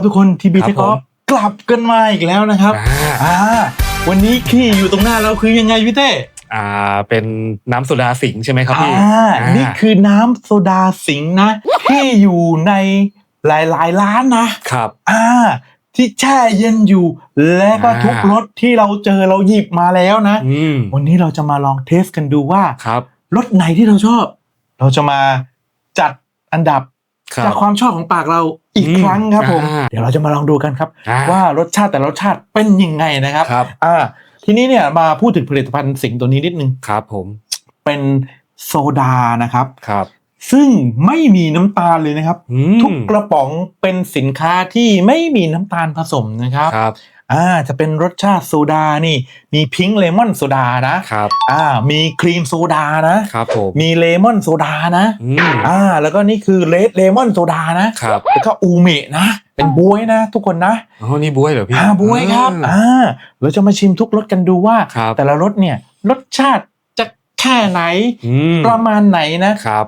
ครับทุกคนทีบีครับเทคออผฟมกลับกันมาอีกแล้วนะครับอ่าอ่าวันนี้ที่อยู่ตรงหน้าเราคือยังไงพี่เต้อ่าเป็นน้ำโซดาสิงห์ใช่ไหมครับพี่อ่าอ่านี่คือน้ำโซดาสิงห์นะ ที่อยู่ในหลายๆร้านนะครับอ่าที่แช่เย็นอยู่ และก็อ่าทุกรสที่เราเจอเราหยิบมาแล้วนะอืมวันนี้เราจะมาลองเทสกันดูว่าครับรสไหนที่เราชอบ เราจะมาจัดอันดับครัจากบความชอบของปากเรา อีกอืมครั้งครับผมอ่าเดี๋ยวเราจะมาลองดูกันครับอ่าว่ารสชาติแต่ละรสชาติเป็นยังไงนะครับครับอ่าทีนี้เนี่ยมาพูดถึงผลิตภัณฑ์สิงห์ตัวนี้นิดนึงครับผมเป็นโซดานะครับครับ ซึ่งไม่มีน้ำตาลเลยนะครับ อืมทุกกระป๋องเป็นสินค้าที่ไม่มีน้ำตาลผสมนะครับครับอ่าจะเป็นรสชาติโซดานี่ มีพิงค์เลมอนโซดานะครับอ่ามีครีมโซดานะ ครับผมมีเลมอนโซดานะอืมอ่าแล้วก็นี่คือเลดเลมอนโซดานะครับแล้วก็อูเมะนะ เป็นบวยนะ ทุกคนนะอ๋อนี่บวยเหรอพี่อ่าบวยครับอ่าอ่าเราจะมาชิมทุกรสกันดูว่า ครับ แต่ละรสเนี่ยรสชาติจะแค่ไหน อืมประมาณไหนนะครับ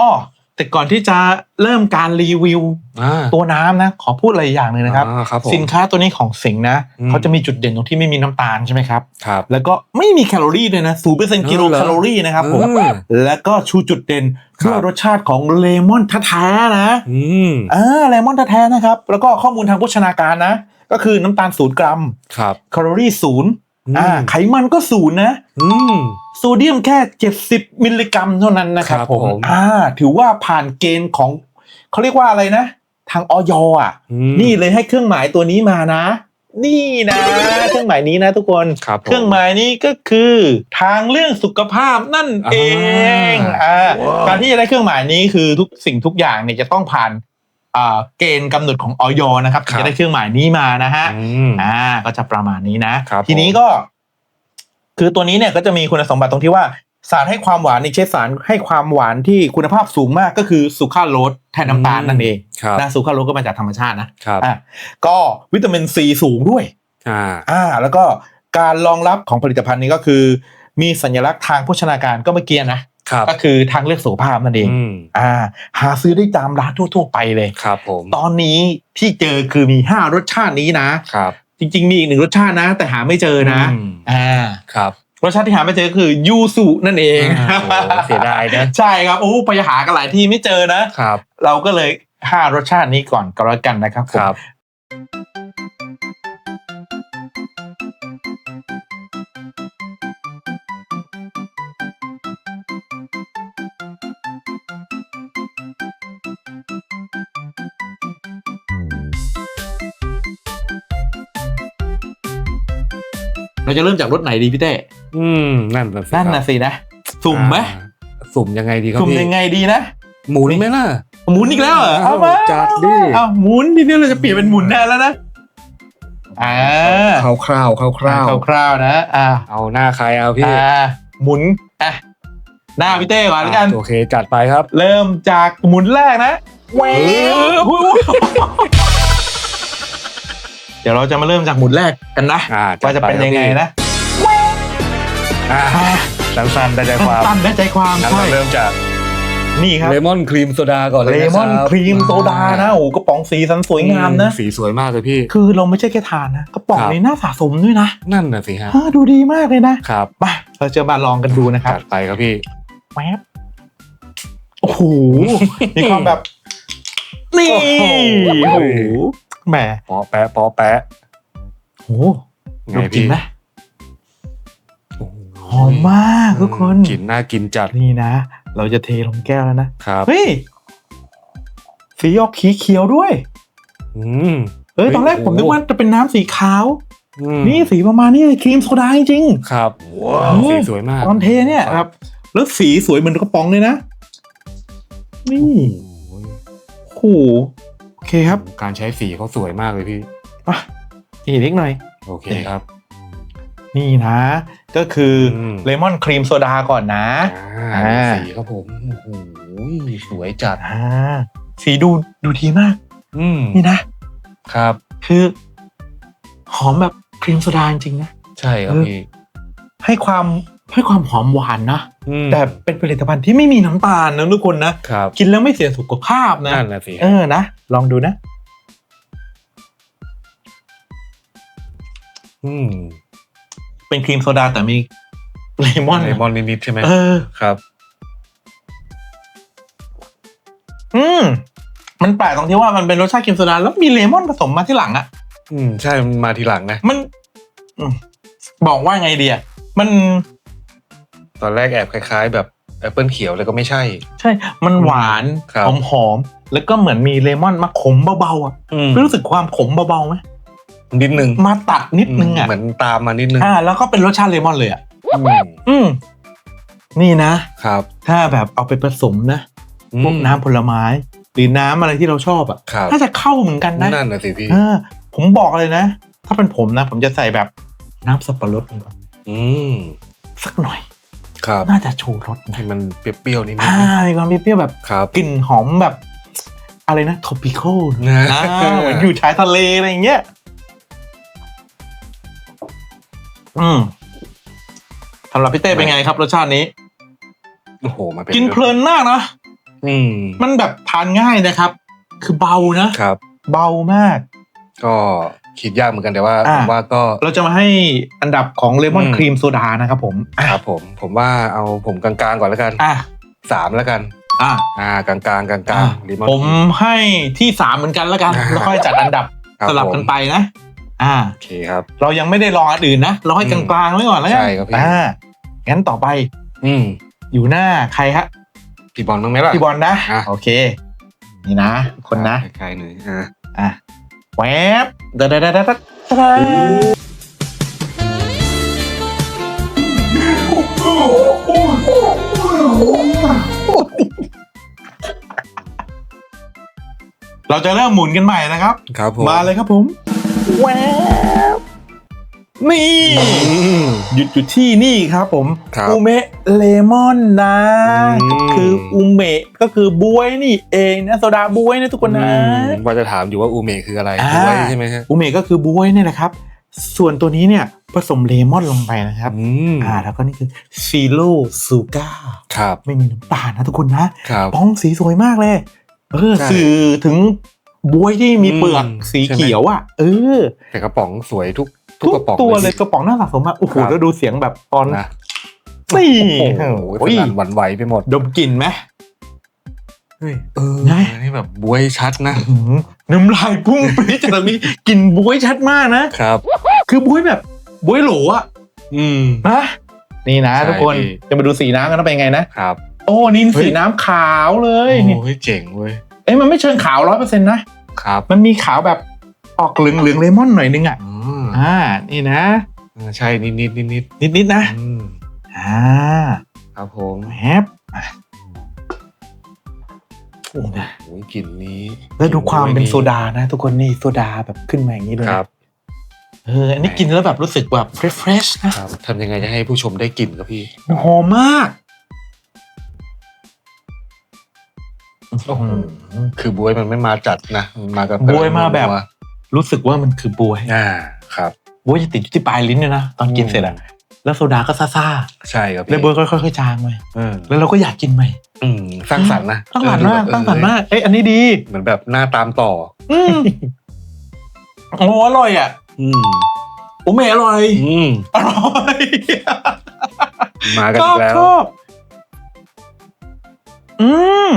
อ้อแต่ก่อนที่จะเริ่มการรีวิว อ่า ตัวน้ำนะขอพูดอะไรอย่างหนึ่งนะครับ อ่าครับผมสินค้าตัวนี้ของสิงห์นะอืม เขาจะมีจุดเด่นตรงที่ไม่มีน้ำตาลใช่ไหมครับ ครับ แล้วก็ไม่มีแคลอรี่ด้วยนะศูนย์เปอร์เซ็นต์กิโลเออเหรอแคลอรี่นะครับผมอืมแล้วก็ชูจุดเด่นครับ ด้วยรสชาติของเลมอนแท้ๆนะอืมอ่าเลมอนแท้ๆนะครับ แล้วก็ข้อมูลทางโภชนาการนะ ก็คือน้ำตาลศูนย์กรัม ครับ แคลอรี่ศูนย์ อืมอ่าไขมันก็ศูนย์นะอืมโซเดียมแค่ 70 มิลลิกรัมเท่านั้นนะครับครับผมผมอ่าถือว่าผ่านเกณฑ์ของเขาเรียกว่าอะไรนะ ทางออยอะอืมนี่เลยให้เครื่องหมายตัวนี้มานะ นี่นะ เครื่องหมายนี้นะทุกคนครับผมเครื่องหมายนี้ก็คือทางเรื่องสุขภาพนั่นเองอ่าอ่าการที่จะได้เครื่องหมายนี้คือทุกสิ่งทุกอย่างเนี่ยจะต้องผ่านอ่า เกณฑ์กำหนดของออยนะครับถึงจะได้เครื่องหมายนี้มานะฮะอืมอ่าก็จะประมาณนี้นะครับทีนี้ก็ คือตัวนี้เนี่ยก็จะมีคุณสมบัติตรงที่ว่าสารให้ความหวานนี่ใช้สารให้ความหวานที่คุณภาพสูงมากก็คือซูคราโรสแทนน้ำตาลนั่นเองครับนะซูคราโรสก็มาจากธรรมชาตินะครับอ่าก็วิตามินซีสูงด้วยอ่าอ่า แล้วก็การรองรับของผลิตภัณฑ์นี้ก็คือ มีสัญลักษณ์ทางโภชนาการก็เมื่อกี้นะครับ ก็คือทางเลือกสุขภาพนั่นเองอืมอ่า หาซื้อได้ตามร้านทั่ว ๆ ไปเลยครับผมตอนนี้ที่เจอคือมีห้ารสชาตินี้นะครับ จริง ๆ มีอีกหนึ่งรสชาตินะ แต่หาไม่เจอนะอืมอ่าครับรสชาติที่หาไม่เจอก็คือยูสุนั่นเองอ่าโอ้เสียดายนะใช่ครับโอ้ไปหากันหลายที่ไม่เจอนะครับ เราก็เลยห้ารสชาตินี้ก่อนก็แล้วกันนะครับผม เราจะเริ่มจากรสไหนดีพี่เต้อืมนั่นน่ะสินั่นครันะบสินะ สุ่มไหมอ่าสุ่มยังไงดีครับสุ่มพี่ยังไงดีนะหมุนไหมล่ะหมุนอีกแล้วเหรอเอามาจัดดิเอาหมุนทีนี้เราจะเปลี่ยนเป็นหมุนแทนแล้วนะอ่าคร่าวคร่าวคร่าวคร่าวคร่าวๆนะอ่าเอาหน้าใครเอาพี่อ่าหมุนอะหน้าพี่เต้ก่อนแล้วกันโอเคจัดไปครับ เริ่มจากหมุนแรกนะแหววเดี๋ยวเราจะมาเริ่มจากหมุนแรกกันนะอ่าว่าจะเป็นยังไงนะอ่าสั้นๆได้ใจความตั้นได้ใจความงั้นใช่เราเริ่มจากนี่ครับเลมอนครีมโซดาก่อนเลยเลนะมอนบครีมโซดานะโอ้โหกระป๋องสีสันสวยงามนะ สีสวยมากเลยพี่ คือเราไม่ใช่แค่ทานนะกระป๋องครับ นี้น่าสะสมด้วยนะนั่นน่ะสิฮะอ่าดูดีมากเลยนะครับมาเราจะมาลองกันดูนะครับจัดไปครับพี่ แวบโอ้โหมีความแบบ นี่โอ้โห โอ้โห แหมปอแปะปอแปะโอ้โหไงดูกลินพี่ไหมโอ้โหอมมากทุกคนกลิ่นน่ากินจัดนี่นะ เราจะเทลงแก้วแล้วนะครับเฮ้ยสีออกขีเขียวด้วย อืมเอ้ยเฮ้ยตอนแรกผมโอ้โหนึกว่าจะเป็นน้ำสีขาวอืมนี่สีประมาณนี้เลยครีมโซดาจริงครับว้าวสีสวยมากๆตอนเทเนี่ยครับแล้วสีสวยเหมือนกระป๋องเลยนะ นี่โอ้โห โอ้โหโอเคครับการใช้สีเขาสวยมากเลยพี่อะอีกนิดหน่อย โอเคครับ นี่นะ ก็คืออม เลมอนครีมโซดาก่อนนะ อ่าอ่า สีครับผมโอ้โหสวยจัด อ่าสีดูดูดีมาก อืมนี่นะ ครับ คือ หอมแบบครีมโซดาจริงๆนะ ใช่ครับเออพี่ ให้ความ ให้ความหอมหวานนะ แต่เป็นผลิตภัณฑ์ที่ไม่มีน้ำตาลนะทุกคนนะ กินแล้วไม่เสียสุขภาพนะนั่นแะสิเออนะ ลองดูนะ อืม เป็นครีมโซดาแต่มีเลมอนเลมอนนิดๆใช่ไหมเออครับ อืม มันแปลกตรงที่ว่ามันเป็นรสชาติครีมโซดาแล้วมีเลมอนผสมมาที่หลังอะ อืม ใช่มาทีหลังนะ มันบอกว่าไงเดียมัน ตอนแรกแอบคล้ายๆ แบบแอปเปิลเขียวแล้วก็ไม่ใช่ ใช่ มันหวานครับ หอมหอมๆแล้วก็เหมือนมีเลมอนมาขมเบาๆอะอืมรู้สึกความขมเบาๆไหมนิดนึงมาตัดนิดนึงอะเหมือนตามมานิดนึงอ่า แล้วก็เป็นรสชาติเลมอนเลยอะอืมอืม นี่นะ ครับถ้าแบบเอาไปผสมนะอืมพวกน้ำผลไม้ หรือน้ำอะไรที่เราชอบอะครับน่าจะเข้าเหมือนกันนะนั่นน่ะสิพี่เออผมบอกเลยนะ ถ้าเป็นผมนะ ผมจะใส่แบบน้ำสับปะรดลงไปอืมสักหน่อย ครับน่าจะชูรสนะให้มันเปรี้ยวๆนิดนึอ่างมีความเปรี้ยวๆแบบครับกลิ่นหอมแบบ อะไรนะทอปิโคนะเหมือนอยู่ชายทะเลอะไรอย่างเงี้ยอืมสำหรับพี่เต้เป็นไงครับรสชาตินี้โอ้โหมาเป็นกินเพลินมากนะอืมมันแบบทานง่ายนะครับ คือเบานะครับ เบามาก ก็ คิดยากเหมือนกันแต่ว่าอ่า ผมว่าก็เราจะมาให้อันดับของเลมอนอืมครีมโซดานะครับผมอะครับผมผมว่าเอาผมกลางๆก่อนแล้วกันอะสามแล้วกัน อะอ่ากลางๆกลางๆกลางอะๆลิมอนผมให้ที่สามเหมือนกันแล้วกันอ่าแล้วค่อยจัดอันดับครับสลับกันผม ไปนะ อ่า โอเคครับ เรายังไม่ได้ลองอันอื่นนะ เราให้กอืลามงๆไว้ก่อนแล้วกันใช่ครับพี่ อ่างั้นต่อไปอืมอยู่หน้าใครฮะพี่บอลบ้างไหมล่ะ พี่บอลนะ อะ โอเค นี่นะ คนนะคล้ายๆหน่อยอ่าอะ แวบดาดาดาดาดาเราจะเริ่มหมุนกันใหม่นะครับ ครับผม มาเลยครับผม แวบ นี่อืมหยุดอยู่ที่นี่ครับผมครับอูเมะเลมอนนะ อืมก็คืออูเมะก็คือบวยนี่เองนะโซดาบวยนะทุกคนนะ อืมว่าจะถามอยู่ว่าอูเมะคืออะไรอ่าคือไว้ใช่ไหมฮะอูเมะก็คือบวยเนี่ยแหละครับ ส่วนตัวนี้เนี่ยผสมเลมอนลงไปนะครับ อืมอ่าแล้วก็นี่คือซีโร่ซูก้าครับไม่มีน้ำตาลนะทุกคนนะ ครับ ป้องสีสวยมากเลย เออใช่สื่อถึงบวยที่มีเปลือกอืม สีใช่ไหมเขียวอะ เออ แต่กระป๋องสวยทุก ทุกทุกกระป๋องตัวเลยกระป๋องน่าสะสมมากโอ้โหครับแล้วดูเสียงแบบตอนนะนี่โอ้โหโอ้ยสนั่นหวั่นไหวไปหมด ดมกลิ่นไหมเฮ้ยเออไงนี่แบบบวยชัดนะอื้อหือน้ำลายพุ่งปรี๊ดจากตรงนี้กลิ่นบวยชัดมากนะครับ คือบวยแบบบวยโหลอะอืมนะนี่นะใช่ทุกคนพี่จะมาดูสีน้ำกันว่าเป็นไงนะครับ โอ้นี่เฮ้ยสีน้ำขาวเลยนี่โอ้ยเจ๋งเว้ยเอ้ยมันไม่เชิงขาวร้อยเปอร์เซ็นต์นะครับ มันมีขาวแบบ ออกเหลืองเหลืองๆเลมอนหน่อยนึงอะอืมอ่า นี่นะเออใช่นิดนิดนิดนิดนิดนิดๆนะอืมอ่าครับผมแฮปอะโอ้นะโอ้ยกลิ่นนี้ แล้วดูความเป็นโซดานะ ทุกคนนี่โซดาแบบขึ้นมาอย่างนี้เลยคนะรับเอออันนี้กินแล้วแบบรู้สึกแบบเฟรชๆนะครับทำยังไงจะให้ผู้ชมได้กลิ่นครับพี่หอมมากโอ้โหคือบวยมันไม่มาจัดนะมันมากับบวยมาแบบนัว รู้สึกว่ามันคือบวยอ่าครับบวยจะติดอยู่ที่ปลายลิ้นเนี่ยนะตอนกินเสร็จอะแล้วโซดาก็ซ่าใช่ครับๆพี่แล้วบวยก็ค่อยๆจางไปเออแล้วเราก็อยากกินใหม่อืมสร้างสรรค์นะสร้างสรรค์มากเออสร้างสรรค์มากเอ้ยอันนี้ดีเหมือนแบบหน้าตามต่ออืมโอ้อร่อยอะอืมโอ้เมอร่อยอืมอร่อยมากันชอีอบกแล้วชอบอืม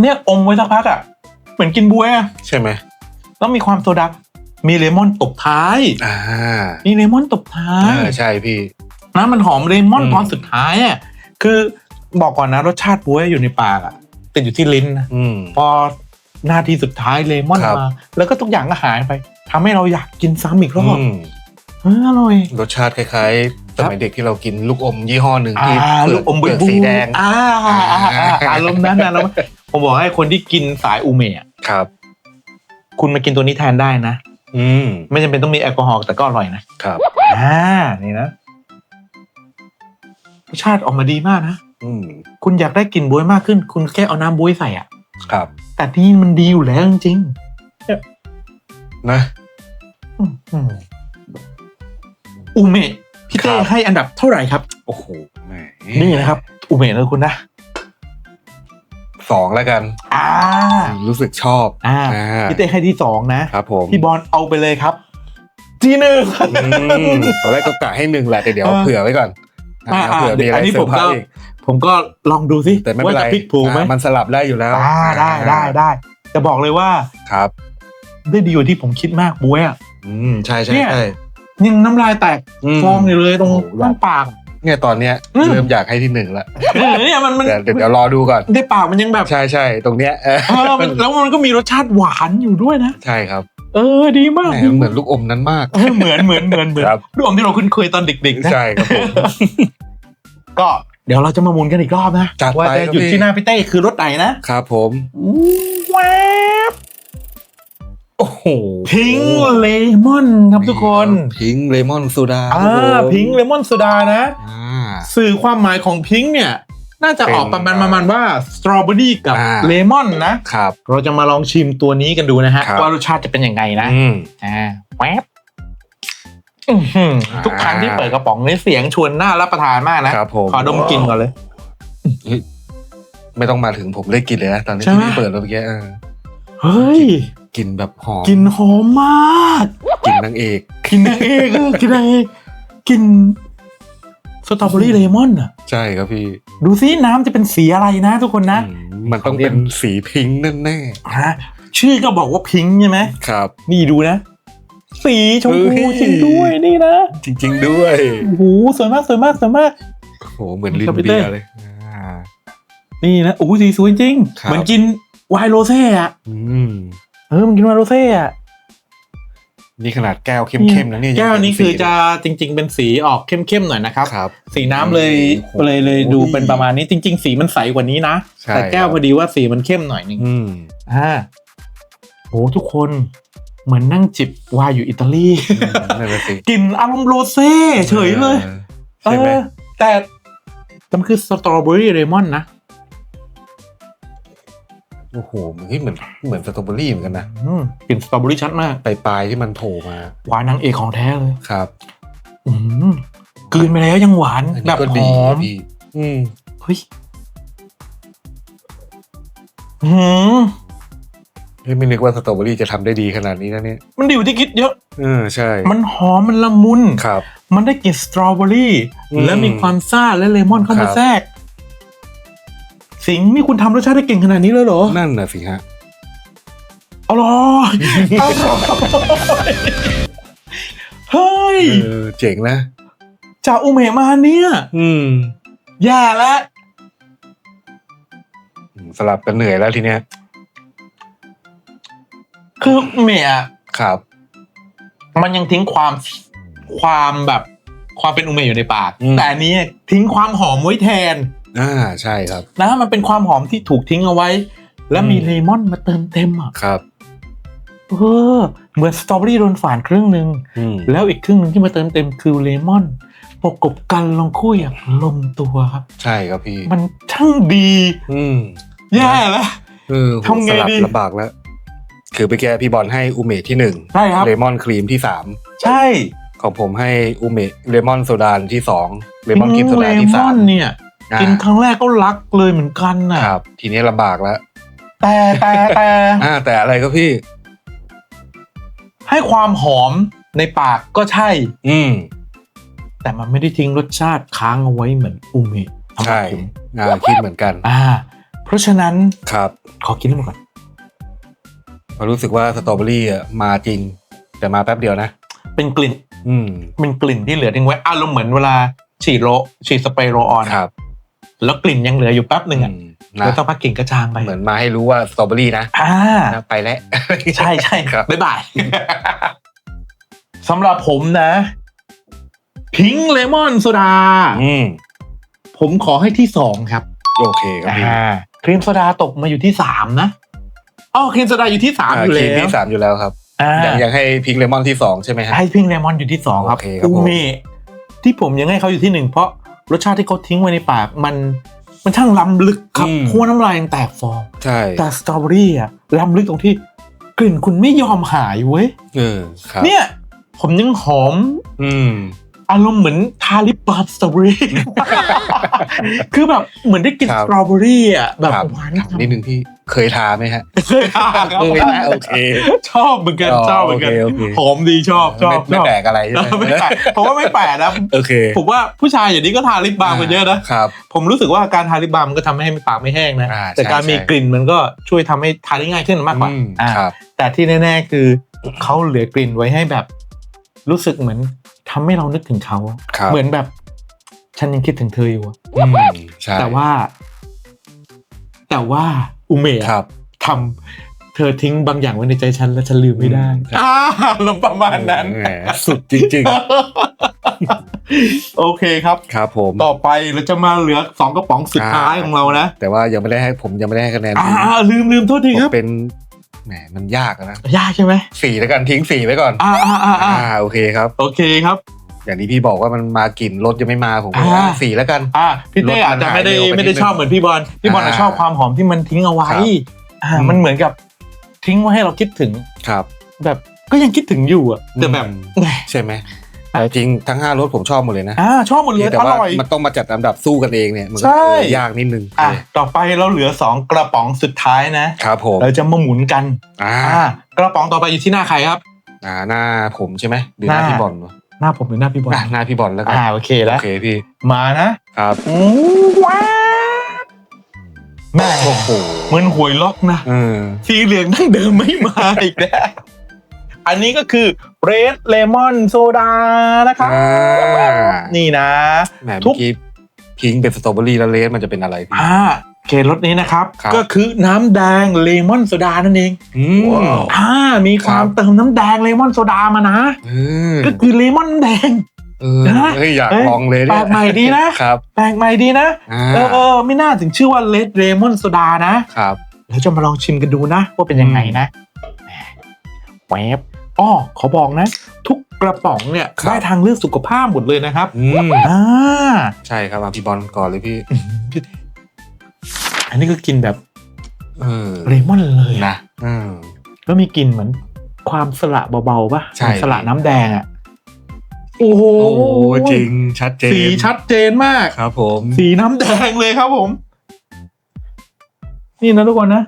เนี่ยอมไว้สักพักอะ เหมือนกินบวยอะใช่ไหม แล้วมีความโซดามีเลมอนตบท้ายอ่ามีเลมอนตบท้าเอยอใช่พี่นะมันหอมเลมอนอืมตอนสุดท้ายอะคือบอกก่อนนะรสชาติบวยอยู่ในปากอะติดอยู่ที่ลิ้นนะอืมพอหน้าทีสุดท้ายเลมอนครับมาแล้วก็ทุกอย่างก็หายไปทำให้เราอยากกินซ้ำอีกรอบอืมเอออร่อยรสชาติคล้ายๆสมัยเด็กที่เรากินลูกอมยี่ห้อหนึ่งอ่าที่เปลูกอมเปลือกบูสีแดงอ่าอ่าอ่าอ่าอารมณ์นั้นนะแล้วผมบอกให้คนที่กินสายอูเมะอะครับ คุณมากินตัวนี้แทนได้นะ อืมไม่จำเป็นต้องมีแอลกอฮอล์แต่ก็อร่อยนะครับอ่านี่นะรสชาติออกมาดีมากนะ อืมคุณอยากได้กลิ่นบวยมากขึ้น คุณแค่เอาน้ำบวยใส่อะ ครับแต่นี่มันดีอยู่แล้วจริงนะๆอื้อหืออูเมะพี่เต้ครับให้อันดับเท่าไหร่ครับ โอ้โหแหมนี่นะครับ อูเมะเลยคุณนะ สองแล้วกันอ่ารู้สึกชอบอ่าอ่าพี่เต้ให้ที่สองนะครับผมพี่บอลเอาไปเลยครับที่หนึ่งอืมตอนแรกก็กะให้หนึ่งแหละแต่เดี๋ยวเออเผื่อไว้ก่อนอ่าอ่าเผื่อมีอะไรอันนี้เซอผมร์ไพรก็ส์อีกผมก็ลองดูสิแต่ไม่เป็ว่านไรจะพลิกผูกไหมอ่ามันสลับได้อยู่แล้วอ่าได้ได้ได้จะบอกเลยว่าครับ ได้ดีกว่าที่ผมคิดมากบุ้ยอะอืมใช่ใช่เนี่ยใช่ยังน้ำลายแตกมฟองอยู่เลยตรงโอ้โหข้างปาก เนี่ยตอนเนี้ยอืม เริ่มอยากให้ที่หนึ่งละเออเนี่ยมันมันแต่เดี๋ยวเดี๋ยวรอดูก่อนได้ปากมันยังแบบใช่ใช่ตรงเนี้ยเออเออมันแล้วมันก็มีรสชาติหวานอยู่ด้วยนะ ใช่ครับเออดีมากแหมดีเหมือนลูกอมนั้นมาก เออเหมือนเหมือนเหมือนเหมือนครับรวมที่เราคุ้นเคยตอนเด็กๆนะ ใช่ครับผม ก็เดี๋ยวเราจะมาหมุนกันอีกรอบนะ จัดไปว่าจะครับหยุดพี่ ที่หน้าพี่เต้คือรถไหนนะครับผม แวบ โอ้โหพิงเลมอนครับทุกคนพิงเลมอนโซดาอ่าพิงเลมอนโซดานะอ่าสื่อความหมายของพิงค์เนี่ย น่าจะออกประมาณเป็นประมาณว่าสตรอเบอรี่กับอ่าเลมอนนะครับเราจะมาลองชิมตัวนี้กันดูนะฮะครับว่ารสชาติจะเป็นยังไงนะอืมอ่าแวบอื้อหืออ่าทุกครั้งที่เปิดกระป๋องนี่เสียงชวนน่ารับประทานมากนะครับผมขอดมกลินก่อนเลยไม่ต้องมาถึงผมได้กลินเลยนะตอนนี้ใช่ไหมที่พี่เปิดเมื่อกี้เออเฮ้ย กลินแบบหอมกลินหอมมากกลินนางเอกกลินนางเอกเออกลินนางเอกกลินสตรอเบอรี่เลมอนอะ ใช่ครับพี่ ดูซิน้ำจะเป็นสีอะไรนะทุกคนนะอืมมันต้องเป็นสีพิงค์แน่ฮะชื่อก็บอกว่าพิงค์ใช่ไหมๆครับ นี่ดูนะ สีชมพูเฮ้ยจริงด้วยนี่นะ จริง ๆ ด้วยโอ้โหสวยมากสวยมากสวยมากโอ้โหเหมือนลินครับพี่เบีเต้ยร์เลยอ่านี่นะโอ้โหสีสวยจริงครับเหมือนกินไวน์โรเซ่อะอืม เออมันกินไวน์โรเซ่อะนี่ขนาดแก้วเข้มๆนะเนี่ยแก้วนี้ยังเป็คือสีจะจริง ๆ เป็นสีออกเข้มๆหน่อยนะครับครับสีน้ำเลยโอ้โหเลยเลยดูเป็นประมาณนี้จริง ๆ สีมันใสกว่านี้นะใช่แต่แก้วครับพอดีว่าสีมันเข้มหน่อยนึงอืมอ่าโหทุกคนเหมือนนั่งจิบไวน์อยู่อิตาลีนั่นแหละสิกลิ่นอารมณ์โรเซ่เฉยเลยออใช่ไหมเออแต่แต่มันคือสตรอเบอรี่เลมอนนะ โอ้โหเฮ้ยเหมือนเหมือนสตรอเบอรี่เหมือนกันนะอืมกลิ่นสตรอเบอรี่ชัดมากปลายๆที่มันโผล่มาหวานนางเอกของแท้เลย ครับอืมกลืนไปแล้วยังหวานอันแบนี้บก็หดีอมพี่อืมเฮ้ยอืมเฮ้ยไม่นึกว่าสตรอเบอรี่จะทำได้ดีขนาดนี้นะเนี่ยมันดีกว่าที่คิดเยอะ เออใช่มันหอมมันละมุน ครับ มันได้กลิ่นสตรอเบอรี่ อืมและมีความซ่าและเลมอนเข้าครัมาบแทรก สิงห์นี่คุณทำรสชาติได้เก่งขนาดนี้เลยเหรอนั่นน่ะสิฮะอร่อยอร่อยเฮ้ยเออเจ๋งนะจากอุเมะมาเนี่ยอืมแย่แล้วสลับกันเหนื่อยแล้วทีเนี้ยคืออุเมะอะครับ มันยังทิ้งความความแบบความเป็นอุเมะอยู่ในปากอืมแต่อันนี้ทิ้งความหอมไว้แทน อ่าใช่ครับนะมันเป็นความหอมที่ถูกทิ้งเอาไว้ แล้วมีอืมเลมอนมาเติมเต็มอะครับเออเหมือนสตรอเบอรี่โดนฝานครึ่งหนึ่งอืมแล้วอีกครึ่งหนึ่งที่มาเติมเต็มคือเลมอนประกบกันลงคู่อย่างลงตัวครับ ใช่ครับพี่ มันช่างดี อืมแย่แล้วเออโหทำไงสลับดีลำบากแล้ว คือไปแกพี่บอลให้อุเมะที่หนึ่งใช่ครับเลมอนครีมที่สามใช่ ของผมให้อุเมะเลมอนโซดาที่สองเลมอนครีมโซดาที่เลสามอนเนี่ยอ่า กินครั้งแรกก็รักเลยเหมือนกันน่ะครับ ทีนี้ลำบากแล้ว แต่แต่แต่อ่าแต่อะไรก็พี่ ให้ความหอมในปากก็ใช่ อืมแต่มันไม่ได้ทิ้งรสชาติค้างเอาไว้เหมือนอูเมะสำหรับใช่ผมอ่าคิดเหมือนกัน อ่า เพราะฉะนั้นครับขอกินเรื่องก่อนพอรู้สึกว่าสตรอเบอรี่อะมาจริง แต่มาแป๊บเดียวนะ เป็นกลิ่น อืมเป็นกลิ่นที่เหลือทิ้งไว้อารมณ์เหมือนเวลาฉีดโรฉีดสเปรย์โรลออนครับ แล้วกลิ่นยังเหลืออยู่แป๊บหนึ่งอะอืมนะแล้วต้องพักกลิ่นกระจางไปเหมือนมาให้รู้ว่าสตรอเบอรี่นะอ่านะไปแล้วใช่ใช่ครับบ๊ายบายสำหรับผมนะพิงเลมอนโซดาอืมผมขอให้ที่สองครับ โอเคครับพี่อ่าครีมโซดาตกมาอยู่ที่สามนะอ๋อครีมโซดาอยู่ที่สามอ่าอยู่ครีแล้มวที่สามอยู่แล้วครับอ่ายังยังให้พิงเลมอนที่สองใช่ไหมฮะให้พิงเลมอนอยู่ที่สองครับโอเคครับผมอูเมะที่ผมยังให้เขาอยู่ที่หนึ่งเพราะ รสชาติที่เขาทิ้งไว้ในปากมันมันช่างล้ำลึกครับขั้วน้ำลายยังแตกฟอง ใช่ แต่สตรอเบอรี่อะล้ำลึกตรงที่กลิ่นคุณไม่ยอมหายเว้ยเออครับเนี่ย ผมยังหอม อืมอารมณ์เหมือนทาลิปบาล์มสตรอเบอรี่ คือแบบเหมือนได้กลินครัสบตรอเบอรี่อะแบบครับหวานถามนิดนึงพี่ เคยทาไหมฮะเคยทานครับเคยนะโอเค ชอบเหมือนกันอ๋อชอบเหมือนกันโอเคโอเคหอมดีชอบชอบไม่ไม่ชอบแปลกอะไรใช่ไหมไม่แปลกผมว่าไม่แปลกนะโอเคผมว่าผู้ชายอย่างนี้ก็ทาลิปบาล์มกันเยอะนะครับผมรู้สึกว่าการทาลิปบาล์มมันก็ทำให้ปากไม่แห้งนะอ่าแต่การใช่มีใช่กลิ่นมันก็ช่วยทำให้ทาได้ง่ายขึ้นมากกว่าอืมอ่าครับแต่ที่แน่ ๆ คือเขาเหลือกลิ่นไว้ให้แบบ รู้สึกเหมือนทำให้เรานึกถึงเขาครับเหมือนแบบ ฉันยังคิดถึงเธออยู่อะอืมใช่แต่ว่า แต่ว่า อุเมะครับทำเธอทิ้งบางอย่างไว้ในใจฉันแล้วฉันลืมไม่ได้อืมอ่าลงประมาณนั้น แหมสุดจริงโอเคครับ ๆ ครับผม ต่อไปเราจะมาเหลือสองกระป๋องสุดท้ายอ่าของเรานะแต่ว่ายังไม่ได้ให้ผมยังไม่ได้ให้คะแนนอ่าลืมลืมโทษทีผมครับเป็นแหมมันยากอะนะยากใช่ไหมสี่แล้วกันทิ้งสี่ไว้ก่อน อ่าอ่าอ่าอ่าอ่าโอเคครับ โอเคครับ อย่างที่พี่บอกว่ามันมากลิ่นรถยังไม่มาผมก็อ่าสี่แล้วกัน อ่าพี่เต้ลดมันอาจจะไม่ได้หายเร็วไปไม่ได้นิดนึงชอบเหมือนพี่บอลพี่บอลน่ะอ่าชอบความหอมที่มันทิ้งเอาไว้ครับอ่าอืม มันเหมือนกับทิ้งไว้ให้เราคิดถึง ครับ แบบก็ยังคิดถึงอยู่อะแต่แบบอืมใช่ไหมแต่จริงทั้งห้ารถผมชอบหมดเลยนะอ่าชอบหมดเลยแต่อว่าร่อย มันต้องมาจัดลำดับสู้กันเองเนี่ย มันก็ใช่ เออยากนิดนึงอะต่อไปเราเหลือสองกระป๋องสุดท้ายนะ ครับผมเราจะมาหมุนกันอ่าอ่ากระป๋องต่อไปอยู่ที่หน้าใครครับ อ่าหน้าผมใช่ไหมหรือหน้าหน้า พี่บอลวะ หน้าผมหรือหน้าพี่บอลอะหน้าพี่บอลแล้วกันอ่าโอเคโอแล้ว เคพี่มานะครับอู้ว้าวแม่โอ้โหเหมือนหวยล็อกนะ เออสีเหลืองดั้งเดิมไม่มาอีกแล้ว อันนี้ก็คือเรดเลมอนโซดานะครับ อ่านี่นะ แหมทุเมื่อกกี้พิงค์เป็นสตรอเบอรี่แล้วเลสมันจะเป็นอะไรพี่อ่า เครสนี้นะครับ ครับก็คือน้ำแดงเลมอนโซดานั่นเองอืมอ่ามีความครับ เติมน้ำแดงเลมอนโซดามานะ เออก็คือเลมอนแดง เออนะเฮ้ยอยากเอ้ยลองเลยแปลเนี่ยกใหม่ดีนะ ครับแปลกใหม่ดีนะ อ่าเออเออไม่น่าถึงชื่อว่าเลดเลมอนโซดานะ ครับ แล้วจะมาลองชิมกันดูนะ ว่าเป็นยังไงนะแหวบอ้อขอบอกนะ ทุกกระป๋องเนี่ยครับ ได้ทางเลือกสุขภาพหมดเลยนะครับอืมอ่าใช่ครับอะพี่บอลก่อนเลยพี่พี่ อันนี้ก็กินแบบเออเลมอนเลยนะอืมแล้วมีกลิ่นเหมือนความสละเบาๆป่ะใช่เหมือนสละน้ำแดงอะโอ้โหโอ้โหจริงชัดเจนสีชัดเจนมากครับ ผม สีน้ำแดงเลยครับผม นี่นะทุกคนนะ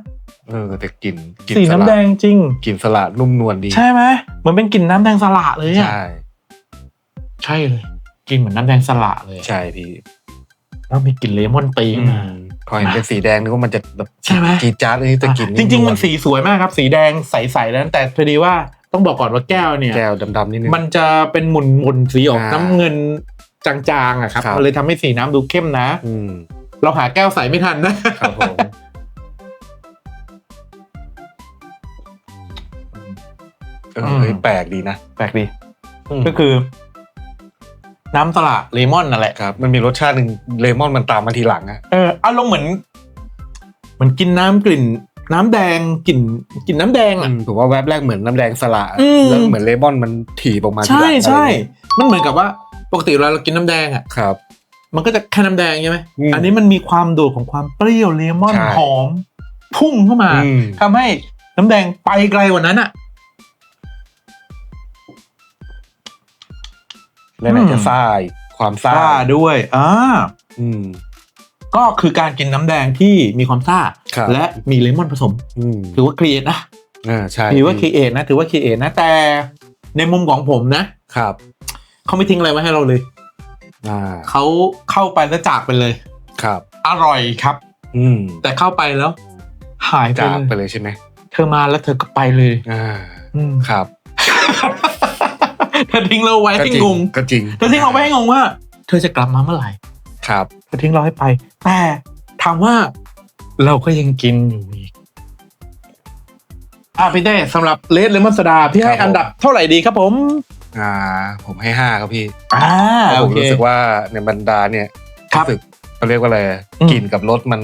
เออแต่กลิ่นกลิ่นสีสน้ำละแดงจริงกลิ่นสละนุ่มนวลดี ใช่ไหมเหมือนเป็นกลิ่นน้ำแดงสละเลยอะใช่ใช่เลยกลิ่นเหมือนน้ำแดงสละเลยอะใช่พี่แล้วมีกลิ่นเลมอนตีอืมาม พอเห็นเป็นสีแดงนึกว่ามันจะแบบใช่ไหมจีดจ๊าดเลยแต่กลิ่นจริง ๆ มันสีสวยมากครับ สีแดงใสๆแล้วแต่พอดีว่าต้องบอกก่อนว่าแก้วเนี่ยแก้วดำๆนิดนึงมันจะเป็นหมุนหมุนๆสีออกอ่าน้ำเงินจางๆอะครับครับมันเลยทำให้สีน้ำดูเข้มนะ อืมเราหาแก้วใสไม่ทันนะครับผมเออเฮ้ยแปลกดีนะแปลกดีก็คือ น้ำสละเลมอนนั่นแหละครับมันมีรสชาติหนึ่งเลมอนมันตามมาทีหลังอะเอออารมณ์เหมือนเหมือนกินน้ำกลิ่นน้ำแดงกลิ่นกลิ่นน้ำแดงอือะมผมว่าแวบแรกเหมือนน้ำแดงสละอืม แล้วเหมือนเลมอนมันถีบออกมาทีหใช่ลังใช่อะไรอย่างเงี้ยมันเหมือนกับว่าปกติเวลาเรากินน้ำแดงอะ ครับ มันก็จะแค่น้ำแดงใช่ไหมอืมอันนี้มันมีความโดดของความเปรี้ยวเลมอนใช่ หอม พุ่งเข้ามาอืม ทำให้น้ำแดงไปไกลกว่านั้นอะ และไหนอืมจะซ่าอีกความซ่าซ่าด้วยอ่าอืม ก็คือการกินน้ำแดงที่มีความซ่า ครับ และมีเลมอนผสม อืมถือว่าครีเอทนะ อ่าใช่ถือว่าครีเอทนะถือว่าครีเอทนะแต่ในมุมของผมนะครับเขาไม่ทิ้งอะไรไว้ให้เราเลย อ่าเขาเข้าไปแล้วจากไปเลย ครับ อร่อยครับ อืมแต่เข้าไปแล้ว หายไปจากเลยไปเลยใช่ไหมเธอมาแล้วเธอก็ไปเลย อ่าอืม ครับ เธอทิ้งเราไว้ก็ให้จริงงก็จริงเธอทิ้งเราไว้ให้งงว่า เธอจะกลับมาเมื่อไหร่ ครับเธอทิ้งเราให้ไป แต่ถามว่าเราก็ยังกินอยู่อีกอะพี่เต้สำหรับเลดเลมอนสดาพี่ให้อันดับเท่าไหร่ดีครับผม อ่า ผมให้ห้าครับพี่อ่าผโอมเครู้สึกว่าในบรรดาเนี่ยครับสึกเขาเรียกว่าอะไรอืมกลิ่นกับรสมัน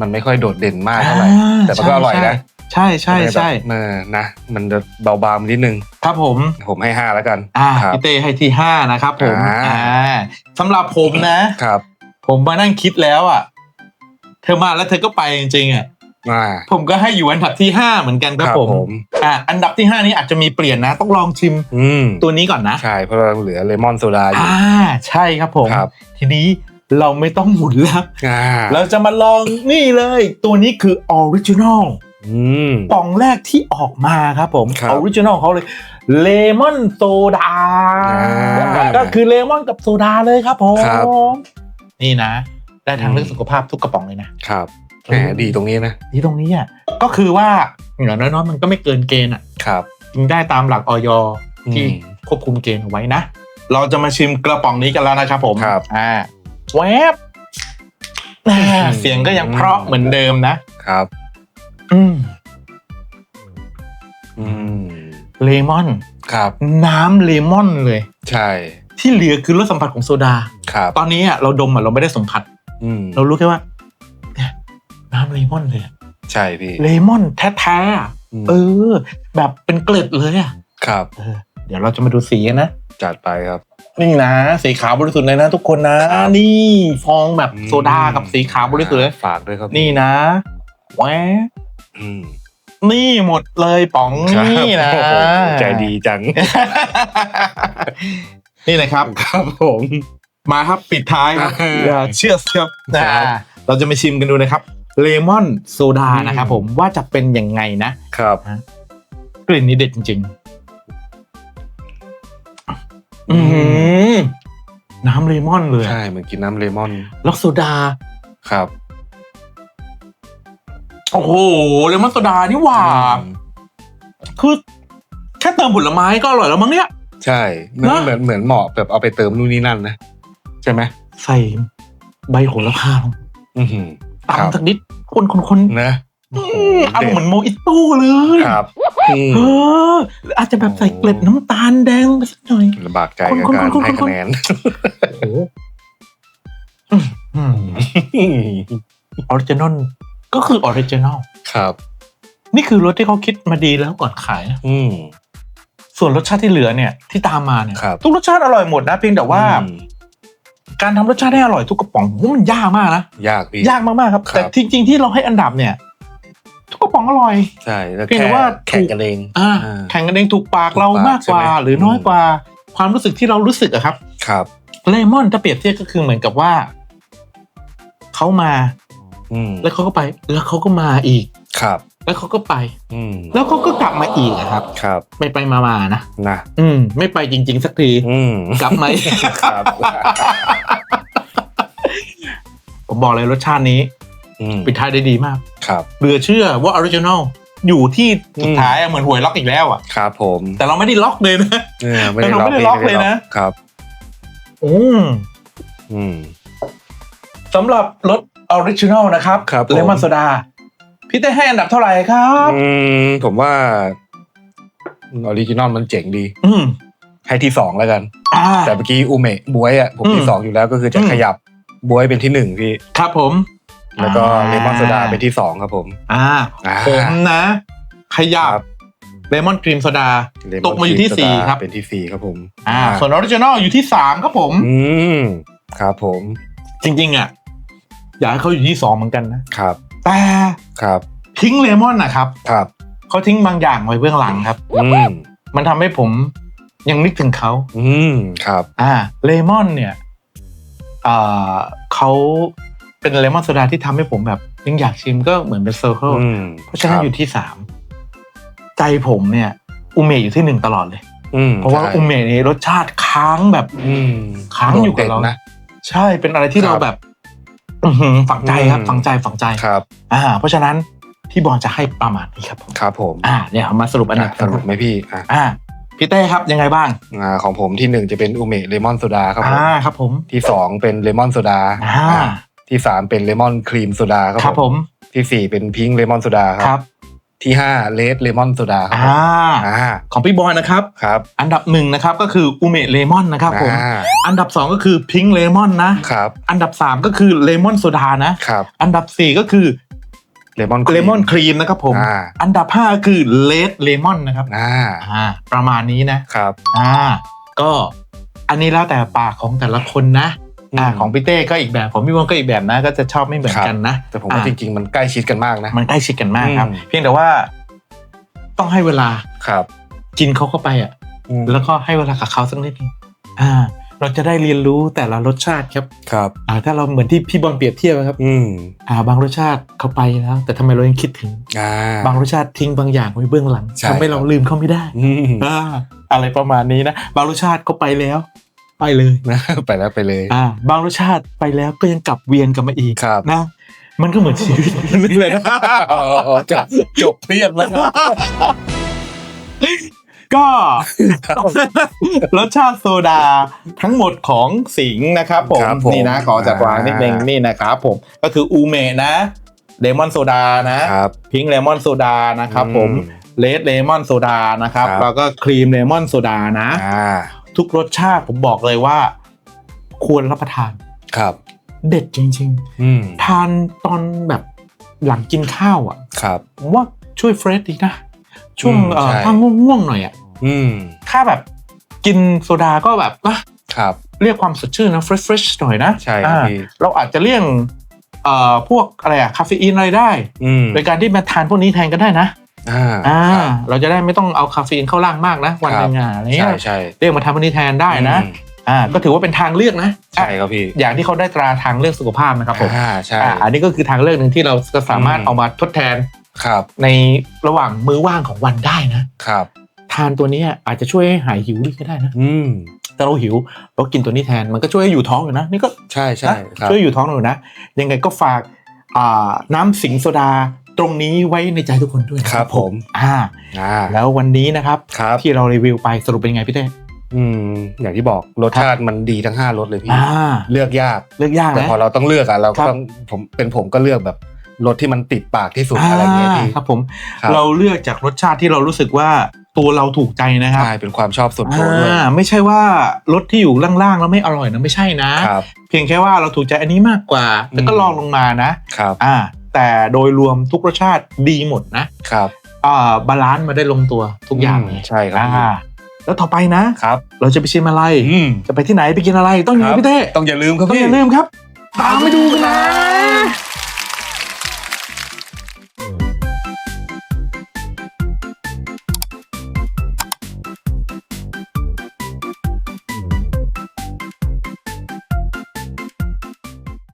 มันไม่ค่อยโดดเด่นมากเท่าไหร่อ่าแต่มันก็อร่อยนะ ใช่ใช่ใช่เออนะ มันจะเบาบางนิดนึง ครับผม ผมให้ห้าแล้วกันอ่าครับพี่เต้ให้ที่ห้านะครับผมอ่าอ่าสำหรับผมนะครับ ผมมานั่งคิดแล้วอะ เธอมาแล้วเธอก็ไปจริงๆอะอ่าผมก็ให้อยู่อันดับที่ห้าเหมือนกันครับครับผมผมอ่าอันดับที่ห้านี้อาจจะมีเปลี่ยนนะ ต้องลองชิมอืมตัวนี้ก่อนนะ ใช่ เพราะเราเหลือเลมอนโซดาอยู่อ่าใช่ครับผมครับทีนี้เราไม่ต้องหมุนแล้วอ่าเราจะมาลองนี่เลย ตัวนี้คือออริจินอล อืมป่องแรกที่ออกมาครับผมครับออริจินอลเขาเลยเลมอนโซดาอ่าก็คือเลมอนกับโซดาเลยครับผมครับนี่นะ ได้ทางอืมเรื่องสุขภาพทุกกระป๋องเลยนะครับแหมดีตรงนี้นะที่ตรงนี้อะก็คือว่าอย่างน้อยๆมันก็ไม่เกินเกณฑ์อะครับกินได้ตามหลักออยที่อืมควบคุมเกณฑ์เอาไว้นะ เราจะมาชิมกระป๋องนี้กันแล้วนะครับผมครับอ่าแวบอ่าเสียงก็ยังเพราะเหมือนเดิมนะครับ อืมอืมเลมอน ครับ น้ำเลมอนเลย ใช่ ที่เหลือคือรสสัมผัสของโซดา ครับ ตอนนี้อะเราดมอะเราไม่ได้สัมผัส อืมเรารู้แค่ว่าเนี่ยน้ำเลมอนเลยอะใช่พี่ เลมอนแท้ๆอะมเออ แบบเป็นเกล็ดเลยอะครับ เออเดี๋ยวเราจะมาดูสีกันนะ จัดไปครับ นี่นะ สีขาวบริสุทธิ์เลยนะทุกคนนะ ครับ นี่ฟองแบบอืมโซดากับสีขาวบริสุทธิ์เลย ฝากด้วยครับนี่นะแหวะอืม นี่หมดเลยป๋องครับนี่นะโอ้โหใจดีจัง นี่เลยครับ ครับผม มาครับปิดท้ายครับอ่าอย่าเชื่อเชื่อครันะบเราจะมาชิมกันดูนะครับเลมอนโซดาอืมนะครับผมว่าจะเป็นยังไงนะครับกลิ่นนี้เด็ดจริงๆอืมน้ำเลมอนเลยใช่เหมือนกินน้ำเลมอนแล้วโซดาครับ โอ้โหเลมอนโซดานี่หว่าอืมคือแค่เติมผลไม้ก็อร่อยแล้วมั้งเนี่ย ใช่เหมือนนะเหมือนเหมือนเหมาะแบบเอาไปเติมนู่นนี่นั่นนะ ใช่ไหมใส่ใบโหระพาลงอือหือครับตำสักนิดคนคนคนนะอารมณ์เหมือนโมอิโต้เลยครับอืมเออหรืออาจจะแบบใส่เกล็ดน้ำตาลแดงลงไปสักหน่อยลำบากใจกับคนการคนคนให้คนคะแนนโอ้ออริจินอล ก็คือออริจินอลครับ นี่คือรสที่เขาคิดมาดีแล้วก่อนขายนะอืมส่วนรสชาติที่เหลือเนี่ยที่ตามมาเนี่ยครับทุกรสชาติอร่อยหมดนะเพียงแต่ว่า อืมการทำรสชาติให้อร่อยทุกกระป๋องผมว่ามันยากมากนะยากพี่ ยากมากๆครับ ครับ แต่จริง ๆ ที่เราให้อันดับเนี่ย ทุกกระป๋องอร่อย ใช่แล้วเพียงแต่แค่ว่าแข่งกันเอง อ่าอ่าแข่งกันเองถูกปากถูกเราปากมากกว่า ใช่ไหม หรือน้อยอืมกว่า ความรู้สึกที่เรารู้สึกอะครับ ครับ เลมอนถ้าเปรียบเทียบก็คือเหมือนกับว่า เขามาอืม แล้วเขาก็ไปแล้วเขาก็มาอีกครับ แล้วเขาก็ไปอืมแล้วเขาก็กลับมาอีกอะครับ ครับ ไปไปมามานะนะอืม ไม่ไปจริง ๆ สักทีอืมกลับมาอีกครับผมบอกเลยรสชาตินี้อืมปิดท้ายได้ดีมาก ครับเหลือเชื่อว่าออริจินอลอยู่ที่สุดท้ายอะเหมือนหวยล็อกอีกแล้วอะครับผม แต่เราไม่ได้ล็อกเลยนะเออไม่แต่ได้เราล็อกไม่ได้ล็อกเลยนะครับ อืมอืมสำหรับรส ออริจินอลนะครับครับผม เลมอนโซดาพี่เต้ให้อันดับเท่าไหร่ครับ อืมผมว่าออริจินอลมันเจ๋งดี อืมให้ที่สองแล้วกัน อ่า แต่เมื่อกี้อูเมะบวยอะผมอืมที่สองอยู่แล้วก็คือจะอืม ขยับบวยเป็นที่หนึ่งพี่ ครับผมแล้วก็เลมอนโซดาเป็นที่สองครับผม อ่าอ่า ผมนะ ขยับครับเลมอนครีมโซดา เลมตกมาอยู่ที่โซดสี่ครับ เป็นที่สี่ครับผมอ่า ส่วนออริจินอลอยู่ที่สามครับผม อืมครับผม จริง ๆ อะ อยากให้เขาอยู่ที่สองเหมือนกันนะครับแต่ครับทิ้งเลมอนนะครับครับเขาทิ้งบางอย่างไว้เบื้องหลังครับอืมมันทำให้ผมยังนึกถึงเขาอืมครับ อ่าเลมอนเนี่ยอ่าเขาเป็นเลมอนโซดาที่ทำให้ผมแบบยังอยากชิมก็เหมือนเป็นเซอร์เคิลอืมเพราะฉะนั้นอยู่ที่สามใจผมเนี่ย อุเมะอยู่ที่หนึ่งตลอดเลยอืมเพราะว่าใช่อุเมะนี่รสชาติค้างแบบอืมค้างอยู่กับเราโดดด่นนะใช่เป็นอะไรที่ครับเราแบบอือหือ ฝังใจครับอืมฝังใจฝังใจครับอ่าเพราะฉะนั้นพี่บอลจะให้ประมาณนี้ครับผมครับผมอ่าเนี่ยเอามาสรุปอันดับอะสรุปไหมพี่อะอ่าพี่เต้ครับยังไงบ้างอ่าของผมที่หนึ่งจะเป็นอูเมะเลมอนโซดาครับผมอ่าครับผมที่สองเป็นเลมอนโซดาอ่าอ่าที่สามเป็นเลมอนครีมโซดาครับครับผมที่สี่เป็นพิงค์เลมอนโซดาคครัรับ ที่ห้าเลดเลมอนโซดาครับอ่าอ่าของพี่บอยนะครับครับ อันดับหนึ่งนะครับก็คืออุเมะเลมอนนะครับผมอ่าอันดับสองก็คือพิงเลมอนนะครับอันดับสามก็คือเลมอนโซดานะครับอันดับสี่ก็คือเลมอนเลมอนครีมนะครับผมอ่าอันดับห้าก็คือเลดเลมอนนะครับอ่าอ่าประมาณนี้นะครับอ่าก็อันนี้แล้วแต่ปากของแต่ละคนนะ อ่าของพี่เต้ก็อีกแบบของพี่วงก็อีกแบบนะก็จะชอบไม่เหมือนกันนะแต่ผมว่าอะจริง ๆ มันใกล้ชิดกันมากนะมันใกล้ชิดกันมากครับอืมเพียงแต่ว่าต้องให้เวลาครับ กินเขาเข้าไปอะอืมแล้วก็ให้เวลากับเขาสักนิดนึงอ่า เราจะได้เรียนรู้แต่ละรสชาติครับครับอ่าถ้าเราเหมือนที่พี่บอลเปรียบเทียบนะครับ อืมอ่า บางรสชาติเขาไปแล้วแต่ทำไมเรายังคิดถึงอ่าบางรสชาติทิ้งบางอย่างไว้เบื้องหลังใช่ทำให้เราลืมเขาไม่ได้อืมอ่าอะไรประมาณนี้นะบางรสชาติเขาไปแล้ว ไปเลยนะไปแล้วไปเลย อ่าบางรสชาติไปแล้วก็ยังกลับเวียนกลับมาอีกครับนะ มันก็เหมือนชีวิตนี่เลยนะอ๋อจบจบเพี้ยนแล้วครับก็รสชาติโซดาทั้งหมดของสิงห์นะครับผมครับผมนี่นะขอจัดวางนิดนึงนี่นะครับผมก็คืออูเมะนะเลมอนโซดานะครับพิงเลมอนโซดานะครับผมอืมเลดเลมอนโซดานะครับครับแล้วก็ครีมเลมอนโซดานะอ่า ทุกรสชาติผมบอกเลยว่า ควรรับประทานครับ เด็ดจริงอืมๆทานตอนแบบหลังกินข้าวอะครับผมว่าช่วยเฟรชดีนะช่วงอืมเอ่อใช่ถ้าง่วงๆหน่อยอะอืมถ้าแบบกินโซดาก็แบบนะครับ เรียกความสดชื่นนะเฟรชเฟรชหน่อยนะใช่ครับอ่าพี่เราอาจจะเลี่ยงเอ่อพวกอะไรอะคาเฟอีนอะไรได้อืมโดยการที่มาทานพวกนี้แทนก็ได้นะ อ่าอ่าครับเราจะได้ไม่ต้องเอาคาเฟอีนเข้าร่างมากนะ วันหนึงอะอะไรเงี้ใช่ยใช่เรียกมาทานพวกนี้แทนได้นะอืมอ่าก็ถือว่าเป็นทางเลือกนะใช่ครับพี่อย่างที่เขาได้ตราทางเลือกสุขภาพนะครับผมอ่าใช่อ่าอันนี้ก็คือทางเลือกหนึ่งที่เราจะสามารถอืมเอามาทดแทนครับ ในระหว่างมื้อว่างของวันได้นะครับทานตัวนี้อาจจะช่วยให้หายหิวด้วยก็ได้นะ อืมถ้าเราหิวเรากินตัวนี้แทนมันก็ช่วยให้อยู่ท้องอยู่นะ นี่ก็ใช่ใช่นะครับช่วยอยู่ท้องอยู่นะ ยังไงก็ฝากอ่าน้ำสิงโซดา ตรงนี้ไว้ในใจทุกคนด้วยนะครับผมอ่าอ่าแล้ววันนี้นะครับครับที่เรารีวิวไปสรุปเป็นยังไงพี่เต้อืมอย่างที่บอกรสชาติมันดีทั้งห้ารสเลยพี่อ่าเลือกยากเลือกยากแต่นะพอเราต้องเลือกอะเราครัก็บต้องผมเป็นผมก็เลือกแบบรสที่มันติดปากที่สุดอะไรเงี้ยพี่ครับผมครับเราเลือกจากรสชาติที่เรารู้สึกว่าตัวเราถูกใจนะครับใช่เป็นความชอบส่วนตัวด้วยอ่าไม่ใช่ว่ารสที่อยู่ล่างๆแล้วไม่อร่อยนะไม่ใช่นะครับเพียงแค่ว่าเราถูกใจอันนี้มากกว่าแต่ก็อืมลองลงมานะครับอ่า แต่โดยรวมทุกรสชาติดีหมดนะครับอ่าบาลานซ์มาได้ลงตัวทุกอย่างอืมใช่ครับ อ่าแล้วต่อไปนะ ครับเราจะไปชิมอะไร อืมจะไปที่ไหนไปกินอะไรต้องยังไงครับพี่เต้ต้องอย่าลืมครับต้องพี่อย่าลืมครับ ตามไปดูกันนะ